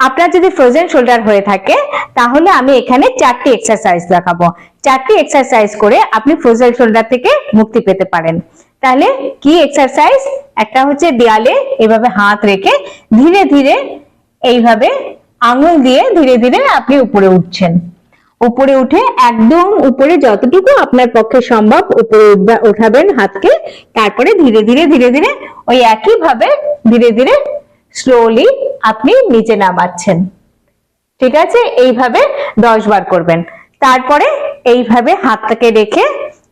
আপনার যদি frozen shoulder হয়ে থাকে, তাহলে আমি এখানে চারটি এক্সারসাইজ দেখাবো। চারটি এক্সারসাইজ করে আপনি ফ্রোজেন শোল্ডার থেকে মুক্তি পেতে পারেন। তাহলে কি এক্সারসাইজ একটা হচ্ছে দেয়ালে এভাবে হাত রেখে ধীরে ধীরে এইভাবে আঙুল দিয়ে ধীরে ধীরে আপনি উপরে উঠছেন। উপরে উঠে একদম উপরে যতটুকু আপনার পক্ষে সম্ভব উপরে উঠবা- উঠাবেন হাতকে। তারপরে ধীরে ধীরে ধীরে ধীরে ওই একই ভাবে ধীরে ধীরে স্লোলি আপনি নিচে নামাচ্ছেন। ঠিক আছে? এইভাবে দশ বার করবেন। তারপরে এইভাবে হাতটাকে রেখে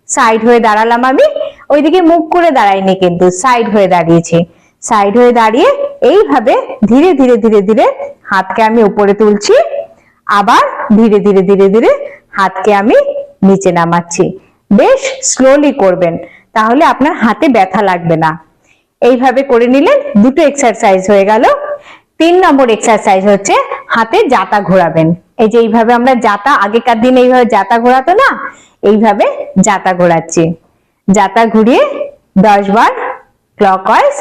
সাইড হয়ে দাঁড়ালাম আমি। ওইদিকে মুখ করে দাঁড়াইনি কিন্তু সাইড হয়ে দাঁড়িয়েছি। সাইড হয়ে দাঁড়িয়ে এইভাবে ধীরে ধীরে ধীরে ধীরে হাতকে আমি উপরে তুলছি। আবার ধীরে ধীরে ধীরে ধীরে হাতকে আমি নিচে নামাচ্ছি। বেশ স্লোলি করবেন, তাহলে আপনার হাতে ব্যথা লাগবে না। এইভাবে করে নিলেন, দুটো এক্সারসাইজ হয়ে গেল। তিন নম্বর এক্সারসাইজ হচ্ছে হাতে জাতা ঘোরাবেন। এই যে এইভাবে আমরা জাতা, আগেকার দিনে এইভাবে জাতা ঘোরাতো না? এইভাবে জাতা ঘোরাচ্ছি। জাতা ঘুরিয়ে দশ বার ক্লকওয়াইজ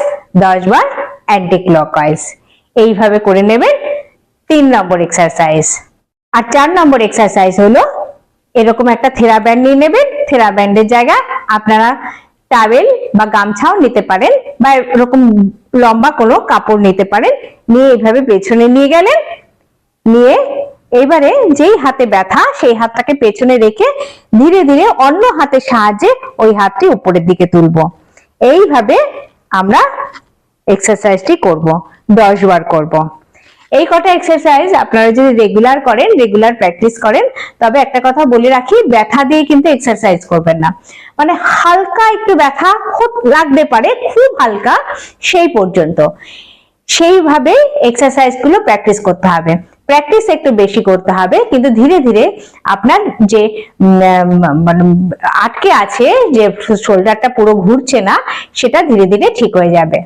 দশ বার অ্যান্টি ক্লকওয়াইজ এইভাবে করে নেবেন তিন নম্বর এক্সারসাইজ আর চার নম্বর এক্সারসাইজ হলো এরকম একটা থেরা ব্যান্ড নিয়ে নেবেন। থেরা ব্যান্ডের জায়গায় আপনারা টাওয়েল বা গামছাও নিতে পারেন বা এরকম লম্বা কোনো কাপড় নিতে পারেন। নিয়ে এইভাবে পেছনে নিয়ে গেলেন। নিয়ে এবারে যেই হাতে ব্যথা, সেই হাতটাকে পেছনে রেখে ধীরে ধীরে অন্য হাতের সাহায্যে ওই হাতটি উপরের দিকে তুলব। এইভাবে আমরা এক্সারসাইজটি করব, দশ বার করব। এই কটা এক্সারসাইজ আপনারা যদি রেগুলার করেন রেগুলার প্র্যাকটিস করেন, তবে একটা কথা বলে রাখি, ব্যথা দিয়ে কিন্তু এক্সারসাইজ করবেন না। মানে হালকা একটু ব্যথা খুব লাগতে পারে, খুব হালকা, সেই পর্যন্ত। সেইভাবে এক্সারসাইজগুলো প্র্যাকটিস করতে হবে। প্র্যাকটিস একটু বেশি করতে হবে, কিন্তু ধীরে ধীরে আপনার যে মানে আটকে আছে, যে শোল্ডারটা পুরো ঘুরছে না, সেটা ধীরে ধীরে ঠিক হয়ে যাবে।